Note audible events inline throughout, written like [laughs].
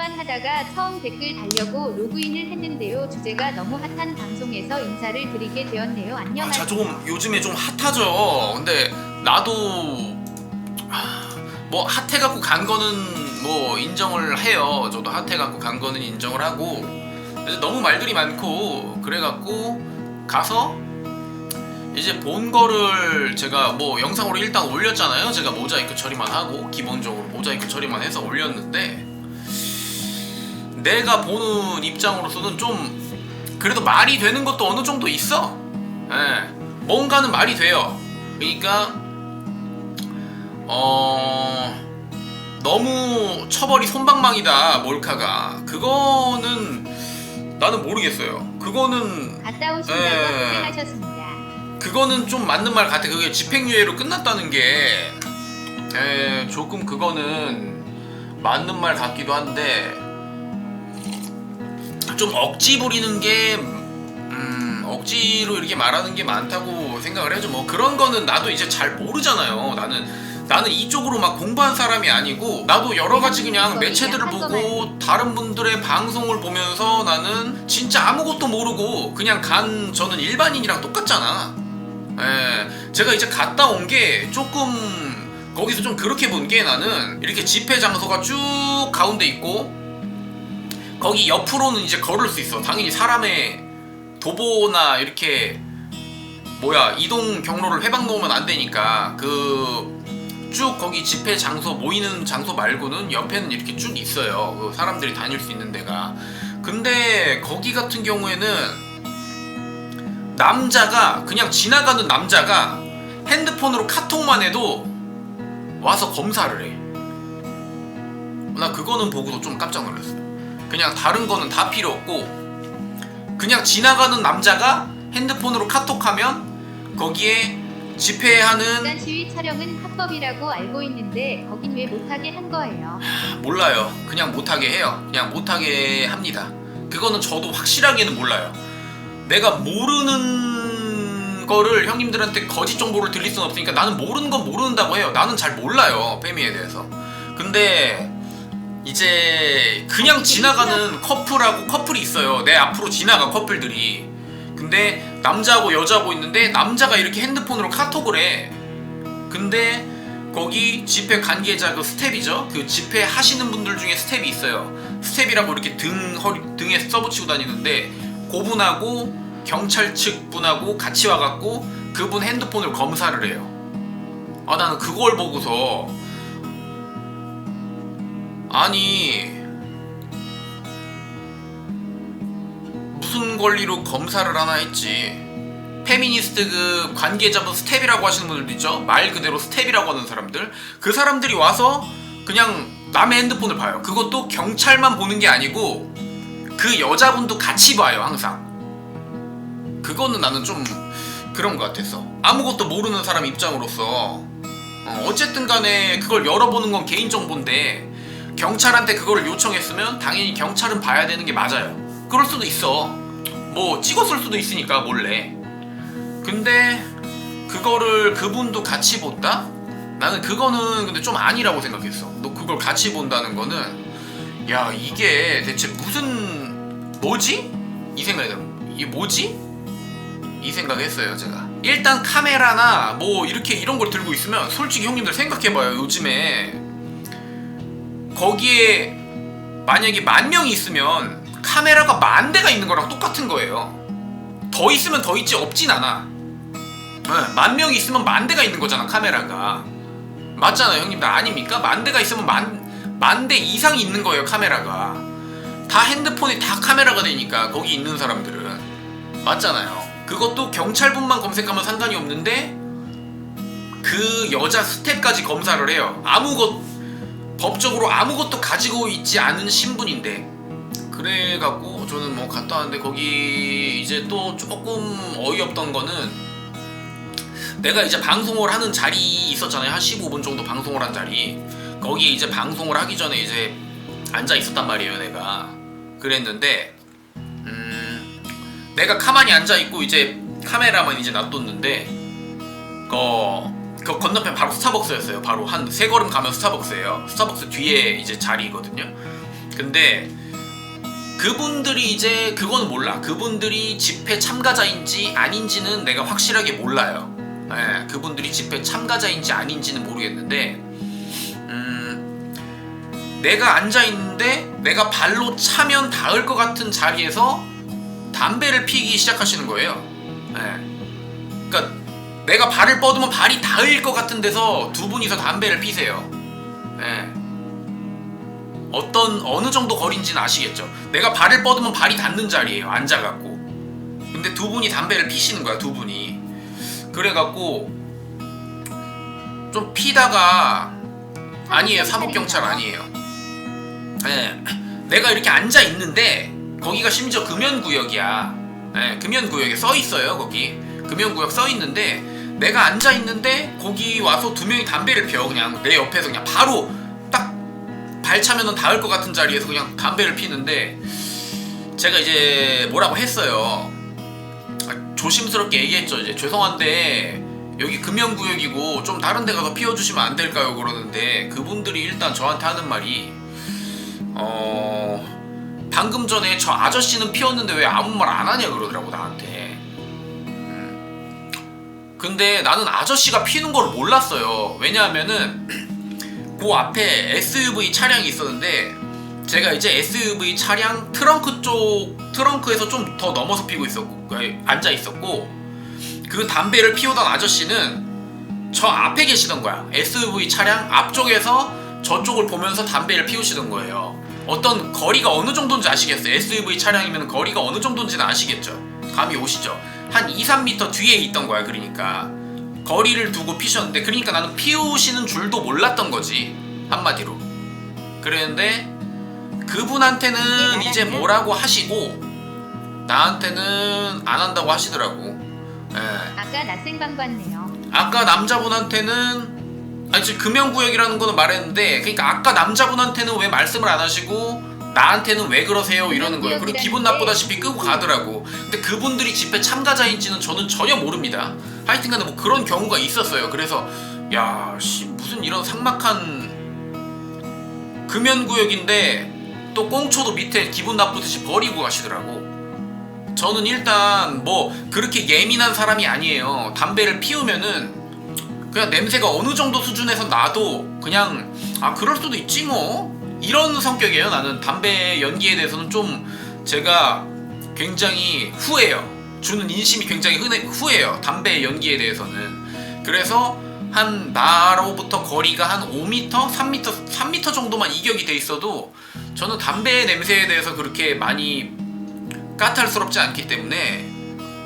방송만 하다가 처음 댓글 달려고 로그인을 했는데요. 주제가 너무 핫한 방송에서 인사를 드리게 되었네요. 아, 안녕하세요. 자 조금 요즘에 좀 핫하죠. 근데 나도 아, 뭐 핫해갖고 간 거는 뭐 인정을 해요. 저도 핫해갖고 간 거는 인정을 하고 너무 말들이 많고 그래갖고 가서 이제 본 거를 제가 뭐 영상으로 일단 올렸잖아요. 제가 모자이크 처리만 하고 기본적으로 모자이크 처리만 해서 올렸는데 내가 보는 입장으로서는 좀 그래도 말이 되는 것도 어느 정도 있어. 예, 뭔가는 말이 돼요. 그러니까 어 너무 처벌이 손방망이다 몰카가 그거는 나는 모르겠어요. 그거는 갔다 오신다고 예. 고생하셨습니다. 그거는 좀 맞는 말 같아. 그게 집행유예로 끝났다는 게 에, 조금 그거는 맞는 말 같기도 한데 좀 억지 부리는 게 음, 억지로 이렇게 말하는 게 많다고 생각을 해죠. 뭐 그런 거는 나도 이제 잘 모르잖아요. 나는 나는 이쪽으로 막 공부한 사람이 아니고 나도 여러 가지 그냥 매체들을 보고 다른 분들의 방송을 보면서 나는 진짜 아무것도 모르고 그냥 간 저는 일반인이랑 똑같잖아. 예, 제가 이제 갔다 온 게 조금 거기서 좀 그렇게 본 게 나는 이렇게 집회 장소가 쭉 가운데 있고 거기 옆으로는 이제 걸을 수 있어. 당연히 사람의 도보나 이렇게 뭐야 이동 경로를 해방 놓으면 안 되니까 그 쭉 거기 집회 장소 모이는 장소 말고는 옆에는 이렇게 쭉 있어요. 그 사람들이 다닐 수 있는 데가. 근데 거기 같은 경우에는 남자가 그냥 지나가는 남자가 핸드폰으로 카톡만 해도 와서 검사를 해. 나 그거는 보고도 좀 깜짝 놀랐어. 그냥 다른 거는 다 필요 없고 그냥 지나가는 남자가 핸드폰으로 카톡하면 거기에 집회하는 일단 시위 촬영은 합법이라고 알고 있는데 거긴 왜 못하게 한 거예요? 몰라요. 그냥 못하게 해요. 그냥 못하게 합니다. 그거는 저도 확실하게는 몰라요. 내가 모르는 거를 형님들한테 거짓 정보를 들릴 수는 없으니까 나는 모르는 건 모른다고 해요. 나는 잘 몰라요. 페미에 대해서. 근데 이제 그냥 지나가는 커플하고 커플이 있어요. 내 앞으로 지나가 커플들이. 근데 남자하고 여자하고 있는데 남자가 이렇게 핸드폰으로 카톡을 해. 근데 거기 집회 관계자 그 스텝이죠. 그 집회 하시는 분들 중에 스텝이 있어요. 스텝이라고 이렇게 등 허리 등에 써붙이고 다니는데 그분하고 경찰 측 분하고 같이 와갖고 그분 핸드폰을 검사를 해요. 아 나는 그걸 보고서 아니 무슨 권리로 검사를 하나 했지. 페미니스트 그 관계자분 스텝이라고 하시는 분들도 있죠. 말 그대로 스텝이라고 하는 사람들. 그 사람들이 와서 그냥 남의 핸드폰을 봐요. 그것도 경찰만 보는 게 아니고 그 여자분도 같이 봐요, 항상. 그거는 나는 좀 그런 것 같았어. 아무것도 모르는 사람 입장으로서 어, 어쨌든 간에 그걸 열어보는 건 개인정보인데 경찰한테 그거를 요청했으면 당연히 경찰은 봐야 되는 게 맞아요. 그럴 수도 있어. 뭐 찍었을 수도 있으니까 몰래. 근데 그거를 그분도 같이 본다? 나는 그거는 근데 좀 아니라고 생각했어. 너 그걸 같이 본다는 거는 야 이게 대체 무슨 뭐지? 이 생각이. 이게 뭐지? 이 생각했어요 제가. 일단 카메라나 뭐 이렇게 이런 걸 들고 있으면 솔직히 형님들 생각해봐요 요즘에 거기에 만약에 만 명이 있으면 카메라가 만 대가 있는 거랑 똑같은 거예요. 더 있으면 더 있지 없진 않아. 네, 만 명이 있으면 만 대가 있는 거잖아 카메라가. 맞잖아요 형님들 아닙니까? 만 대가 있으면 만 만 대 이상이 있는 거예요 카메라가. 다 핸드폰이 다 카메라가 되니까 거기 있는 사람들은 맞잖아요. 그것도 경찰분만 검색하면 상관이 없는데 그 여자 스텝까지 검사를 해요. 아무것 법적으로 아무것도 가지고 있지 않은 신분인데. 그래갖고 저는 뭐 갔다 왔는데 거기 이제 또 조금 어이없던 거는 내가 이제 방송을 하는 자리 있었잖아요. 한 15분 정도 방송을 한 자리. 거기에 이제 방송을 하기 전에 이제 앉아 있었단 말이에요 내가. 그랬는데 음 내가 가만히 앉아 있고 이제 카메라만 이제 놔뒀는데 그, 그 건너편 바로 스타벅스였어요 바로 한 세 걸음 가면 스타벅스예요 스타벅스 뒤에 이제 자리거든요 근데 그분들이 이제 그건 몰라. 그분들이 집회 참가자인지 아닌지는 내가 확실하게 몰라요. 예, 그분들이 집회 참가자인지 아닌지는 모르겠는데, 음, 내가 앉아 있는데 내가 발로 차면 닿을 것 같은 자리에서 담배를 피기 시작하시는 거예요. 예. 그러니까 내가 발을 뻗으면 발이 닿을 것 같은 데서 두 분이서 담배를 피세요. 예. 어떤 어느 정도 거리인지는 아시겠죠? 내가 발을 뻗으면 발이 닿는 자리예요. 앉아갖고. 근데 두 분이 담배를 피시는 거야. 두 분이. 그래갖고 좀 피다가 아니에요. 사법경찰 아니에요. 예. 내가 이렇게 앉아 있는데 거기가 심지어 금연 구역이야. 예, 금연 구역에 써 있어요. 거기 금연구역 써 있는데 내가 앉아 있는데 거기 와서 두 명이 담배를 피워 그냥 내 옆에서 그냥 바로 딱 발차면은 닿을 것 같은 자리에서 그냥 담배를 피는데 제가 이제 뭐라고 했어요. 아, 조심스럽게 얘기했죠. 이제 죄송한데 여기 금연구역이고 좀 다른 데 가서 피워주시면 안 될까요? 그러는데 그분들이 일단 저한테 하는 말이 어 방금 전에 저 아저씨는 피웠는데 왜 아무 말 안 하냐 그러더라고 나한테. 음. 근데 나는 아저씨가 피는 걸 몰랐어요. 왜냐하면은 그 앞에 SUV 차량이 있었는데 제가 이제 SUV 차량 트렁크 쪽 트렁크에서 좀 더 넘어서 피고 있었고 앉아 있었고 그 담배를 피우던 아저씨는 저 앞에 계시던 거야. SUV 차량 앞쪽에서 저쪽을 보면서 담배를 피우시던 거예요. 어떤 거리가 어느 정도인지 아시겠어요? SUV 차량이면 거리가 어느 정도인지는 아시겠죠? 감이 오시죠? 한 2, 3m 뒤에 있던 거야, 그러니까. 거리를 두고 피셨는데, 그러니까 나는 피우시는 줄도 몰랐던 거지. 한마디로. 그랬는데, 그분한테는 이제 뭐라고 하시고, 나한테는 안 한다고 하시더라고. 예. 아까 낯생방 봤네요. 아까 남자분한테는 아니 지금 금연구역이라는 거는 말했는데 그러니까 아까 남자분한테는 왜 말씀을 안 하시고 나한테는 왜 그러세요? 이러는 거예요. 그리고 기분 나쁘다시피 끄고 가더라고. 근데 그분들이 집회 참가자인지는 저는 전혀 모릅니다. 하여튼간에 뭐 그런 경우가 있었어요. 그래서 야 씨 무슨 이런 삭막한 금연 구역인데 또 꽁초도 밑에 기분 나쁘듯이 버리고 가시더라고. 저는 일단 뭐 그렇게 예민한 사람이 아니에요. 담배를 피우면은 그냥 냄새가 어느 정도 수준에서 나도 그냥 아 그럴 수도 있지 뭐 이런 성격이에요. 나는 담배 연기에 대해서는 좀 제가 굉장히 후해요. 주는 인심이 굉장히 흔해, 후해요. 담배 연기에 대해서는. 그래서 한 나로부터 거리가 한 5m, 3m, 3m 정도만 이격이 돼 있어도 저는 담배 냄새에 대해서 그렇게 많이 까탈스럽지 않기 때문에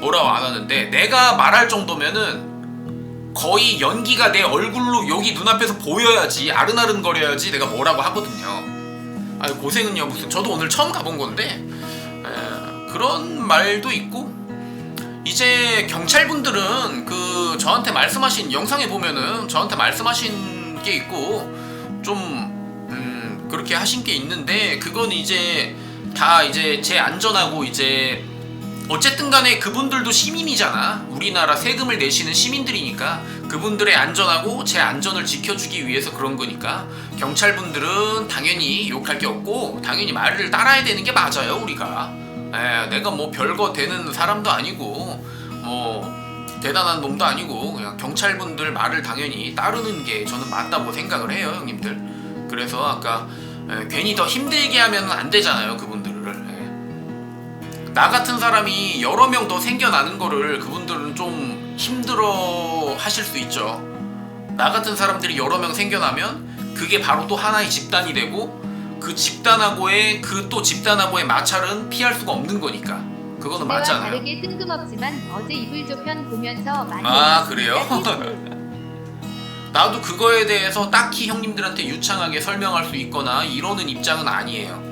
뭐라고 안 하는데 내가 말할 정도면은 거의 연기가 내 얼굴로 여기 눈앞에서 보여야지 아른아른 거려야지 내가 뭐라고 하거든요. 아 고생은요 무슨 저도 오늘 처음 가본 건데 에, 그런 말도 있고 이제 경찰분들은 그 저한테 말씀하신 영상에 보면은 저한테 말씀하신 게 있고 좀 음, 그렇게 하신 게 있는데 그건 이제 다 이제 제 안전하고 이제 어쨌든 간에 그분들도 시민이잖아. 우리나라 세금을 내시는 시민들이니까 그분들의 안전하고 제 안전을 지켜주기 위해서 그런 거니까 경찰분들은 당연히 욕할 게 없고 당연히 말을 따라야 되는 게 맞아요 우리가. 에, 내가 뭐 별거 되는 사람도 아니고 뭐 대단한 놈도 아니고 그냥 경찰분들 말을 당연히 따르는 게 저는 맞다고 생각을 해요 형님들. 그래서 아까 에, 괜히 더 힘들게 하면 안 되잖아요 그분들을. 에. 나 같은 사람이 여러 명 더 생겨나는 거를 그분들은 좀 힘들어 하실 수 있죠. 나 같은 사람들이 여러 명 생겨나면 그게 바로 또 하나의 집단이 되고 그 집단하고의 그 또 집단하고의 마찰은 피할 수가 없는 거니까. 그거는 맞잖아요. 다르게 뜬금없지만 어제 이불 조편 보면서 많이 아, 그래요? [laughs] 나도 그거에 대해서 딱히 형님들한테 유창하게 설명할 수 있거나 이러는 입장은 아니에요.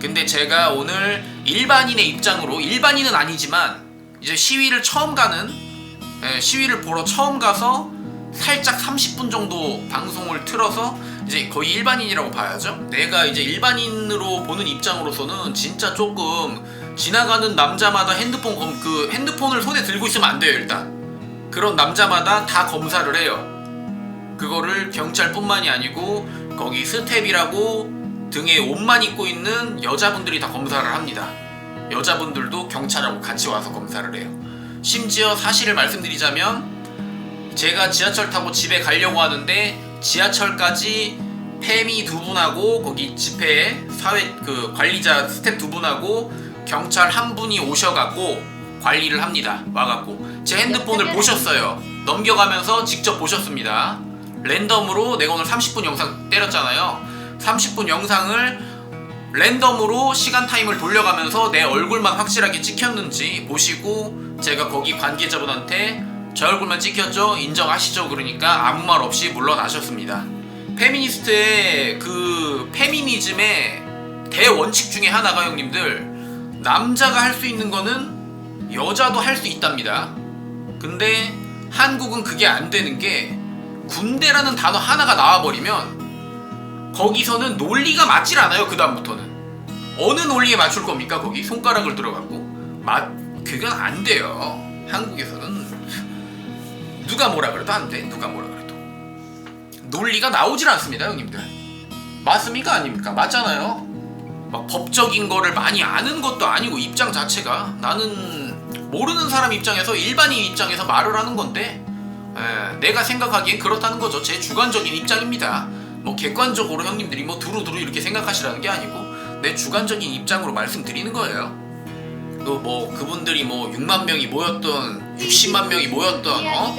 근데 제가 오늘 일반인의 입장으로 일반인은 아니지만 이제 시위를 처음 가는 예, 시위를 보러 처음 가서 살짝 30분 정도 방송을 틀어서 이제 거의 일반인이라고 봐야죠. 내가 이제 일반인으로 보는 입장으로서는 진짜 조금 지나가는 남자마다 핸드폰 검, 그 핸드폰을 손에 들고 있으면 안 돼요 일단. 그런 남자마다 다 검사를 해요. 그거를 경찰뿐만이 아니고 거기 스텝이라고 등에 옷만 입고 있는 여자분들이 다 검사를 합니다. 여자분들도 경찰하고 같이 와서 검사를 해요. 심지어 사실을 말씀드리자면 제가 지하철 타고 집에 가려고 하는데 지하철까지 페미 두 분하고 거기 집회에 사회 그 관리자 스텝 두 분하고 경찰 한 분이 오셔갖고 관리를 합니다. 와갖고 제 핸드폰을 보셨어요. 넘겨가면서 직접 보셨습니다. 랜덤으로 내가 오늘 30분 영상 때렸잖아요. 30분 영상을 랜덤으로 시간 타임을 돌려가면서 내 얼굴만 확실하게 찍혔는지 보시고 제가 거기 관계자분한테 제 얼굴만 찍혔죠? 인정하시죠? 그러니까 아무 말 없이 물러나셨습니다. 페미니스트의 그 페미니즘의 대원칙 중에 하나가 형님들 남자가 할 수 있는 거는 여자도 할 수 있답니다. 근데 한국은 그게 안 되는 게 군대라는 단어 하나가 나와버리면 거기서는 논리가 맞질 않아요. 그 다음부터는 어느 논리에 맞출 겁니까? 거기 손가락을 들어갖고 맞 그건 안 돼요. 한국에서는 누가 뭐라 그래도 안 돼. 누가 뭐라 그래도 논리가 나오질 않습니다, 형님들. 맞습니까? 아닙니까? 맞잖아요. 막 법적인 거를 많이 아는 것도 아니고 입장 자체가 나는 모르는 사람 입장에서 일반인 입장에서 말을 하는 건데 에, 내가 생각하기엔 그렇다는 거죠. 제 주관적인 입장입니다. 뭐 객관적으로 형님들이 뭐 두루두루 이렇게 생각하시라는 게 아니고 내 주관적인 입장으로 말씀드리는 거예요. 그뭐 그분들이 뭐 6만 명이 모였던 60만 명이 모였던 어?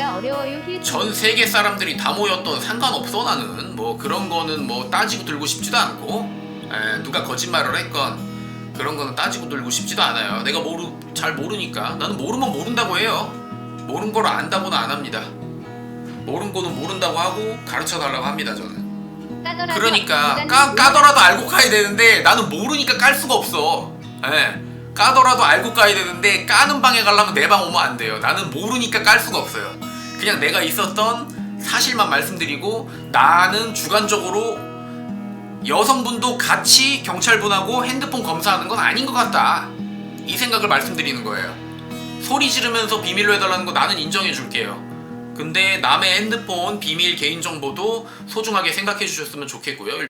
전 세계 사람들이 다 모였던 상관없어 나는. 뭐 그런 거는 뭐 따지고 들고 싶지도 않고 에, 누가 거짓말을 했건 그런 거는 따지고 들고 싶지도 않아요. 내가 모르 잘 모르니까. 나는 모르면 모른다고 해요. 모른 걸 안다고는 안 합니다. 모른 거는 모른다고 하고 가르쳐 달라고 합니다 저는 까더라도 그러니까 까, 뭐- 까더라도 알고 가야 되는데 나는 모르니까 깔 수가 없어. 예. 까더라도 알고 가야 되는데 까는 방에 가려면 내 방 오면 안 돼요. 나는 모르니까 깔 수가 없어요. 그냥 내가 있었던 사실만 말씀드리고 나는 주관적으로 여성분도 같이 경찰분하고 핸드폰 검사하는 건 아닌 것 같다. 이 생각을 말씀드리는 거예요. 소리 지르면서 비밀로 해달라는 거 나는 인정해 줄게요. 근데 남의 핸드폰 비밀 개인정보도 소중하게 생각해 주셨으면 좋겠고요.